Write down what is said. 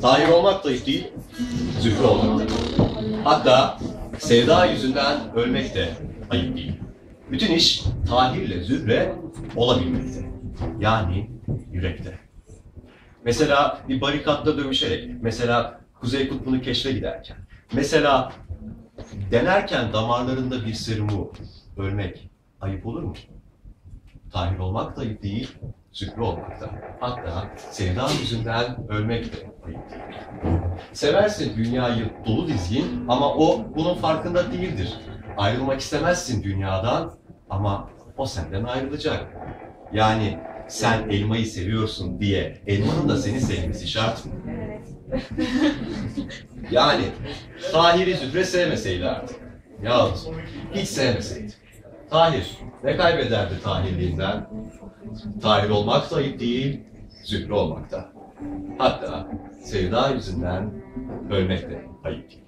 Tahir olmak da değil, zühre olmak. Hatta sevda yüzünden ölmek de ayıp değil. Bütün iş Tahir'le Zühre olabilmekte. Yani yürekte. Mesela bir barikatta dövüşerek, mesela Kuzey Kutbu'nu keşfe giderken, mesela denerken damarlarında bir serumu ölmek ayıp olur mu? Tahir olmak da değil, Zühre olmak da. Hatta sevda yüzünden ölmek de değil. Seversin dünyayı dolu dizgin ama o bunun farkında değildir. Ayrılmak istemezsin dünyadan ama o senden ayrılacak. Yani sen elmayı seviyorsun diye elmanın da seni sevmesi şart mı? Yani Tahir'i Zühre sevmeseydi artık. Yahut hiç sevmeseydi. Tahir ne kaybederdi Tahirliğinden? Tahir olmak da ayıp değil, Zühre olmak da. Hatta sevda yüzünden ölmek de ayıp değil.